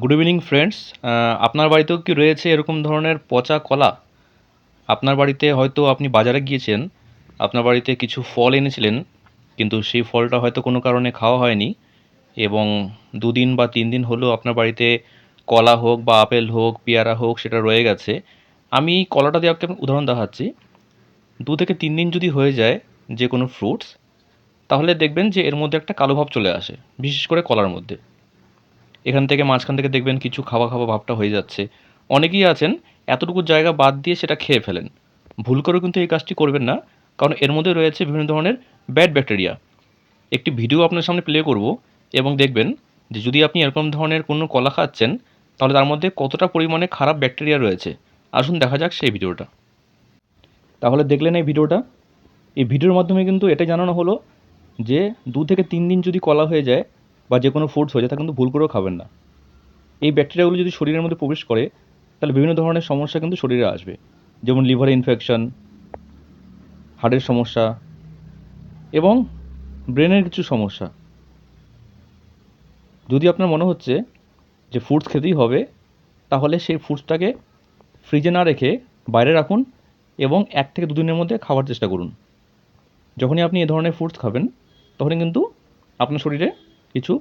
Good evening friends আপনার বাড়িতেও কি রয়েছে এরকম ধরনের পচা কলা? আপনার বাড়িতে হয়তো আপনি বাজারে গিয়েছেন, আপনার বাড়িতে কিছু ফল এনেছিলেন, কিন্তু সেই ফলটা হয়তো কোনো কারণে খাওয়া হয়নি এবং দুদিন বা তিন দিন হলো আপনার বাড়িতে কলা হোক বা আপেল হোক, পেয়ারা হোক, সেটা রয়ে গেছে। আমি কলাটা দিয়ে আপনাকে উদাহরণ দেখাচ্ছি। দু থেকে তিন দিন যদি হয়ে যায় যে কোনো ফ্রুটস তাহলে দেখবেন যে এর মধ্যে একটা কালো ভাব চলে আসে, বিশেষ করে কলার মধ্যে। এখান থেকে মাঝখান থেকে দেখবেন কিছু খাওয়া খাওয়া ভাবটা হয়ে যাচ্ছে। অনেকেই আছেন, এতটুকু জায়গা বাদ দিয়ে সেটা খেয়ে ফেলেন। ভুল করেও কিন্তু এই কাজটি করবেন না, কারণ এর মধ্যে রয়েছে বিভিন্ন ধরনের ব্যাড ব্যাকটেরিয়া। একটি ভিডিও আপনার সামনে প্লে করব এবং দেখবেন যে যদি আপনি এরকম ধরনের কোনো কলা খাচ্ছেন, তাহলে তার মধ্যে কতটা পরিমাণে খারাপ ব্যাকটেরিয়া রয়েছে। আসুন দেখা যাক সেই ভিডিওটা। তাহলে দেখলেন এই ভিডিওটা। এই ভিডিওর মাধ্যমে কিন্তু এটাই জানানো হলো যে দু থেকে তিন দিন যদি কলা হয়ে যায় বা যে কোনো ফুডস হয়ে যায়, তা কিন্তু ভুল করেও খাবেন না। এই ব্যাকটেরিয়াগুলো যদি শরীরের মধ্যে প্রবেশ করে, তাহলে বিভিন্ন ধরনের সমস্যা কিন্তু শরীরে আসবে। যেমন লিভার ইনফেকশন হার্টের সমস্যা এবং ব্রেনের কিছু সমস্যা। যদি আপনার মনে হচ্ছে যে ফুডস খেতেই হবে, তাহলে সেই ফুডসটাকে ফ্রিজে না রেখে বাইরে রাখুন এবং এক থেকে দুদিনের মধ্যে খাওয়ার চেষ্টা করুন। যখনই আপনি এ ধরনের ফুডস খাবেন, তখনই কিন্তু আপনার শরীরে কিছু